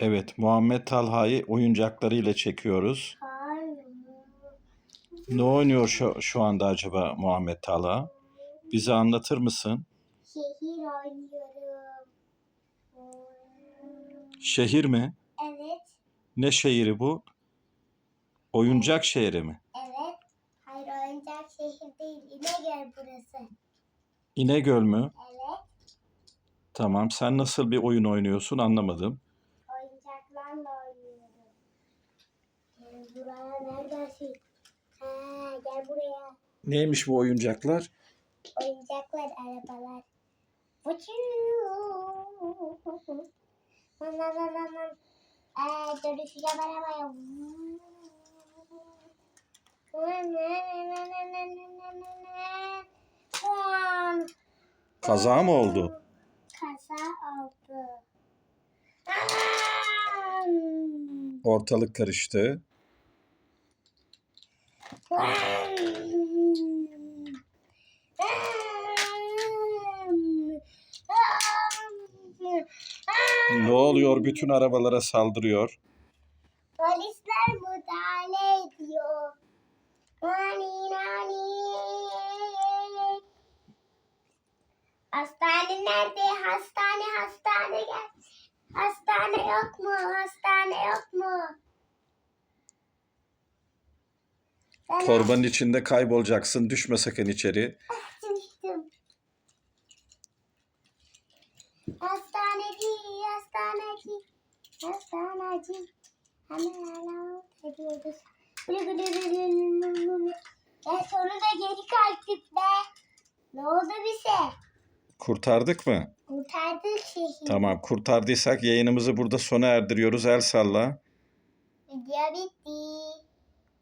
Evet, Muhammed Talha'yı oyuncaklarıyla çekiyoruz. Hayır. Ne oynuyor şu, şu anda acaba Muhammed Talha? Bize anlatır mısın? Şehir oynuyorum. Şehir mi? Evet. Ne şehri bu? Oyuncak şehri mi? Evet. Hayır oyuncak şehir değil. İnegöl burası. İnegöl mü? Evet. Tamam. Sen nasıl bir oyun oynuyorsun anlamadım. Oynuyorum. Gel buraya neredesin? Ha, gel buraya. Neymiş bu oyuncaklar? Oyuncaklar, arabalar. Lan. Ee, dönüşeceğim arabaya. Kaza mı oldu? Kaza oldu. Aa! Ortalık karıştı. Ne oluyor? Bütün arabalara saldırıyor. Polisler müdahale ediyor. Nani nani. Hastane nerede? Hastane hastane gel. Hastane yok mu? Hastane yok mu? Ben Torbanın içinde kaybolacaksın. Düşme sakın içeri. açmıştım. Hastaneci, hastaneci, hastaneci. Hemen alarm ediyoruz. Gülü gülü gülü. Ya sonunda geri kalktık be. Ne oldu bize? Kurtardık mı? Kurtardık şehri. Tamam. Kurtardıysak yayınımızı burada sona erdiriyoruz. El salla. Video bitti.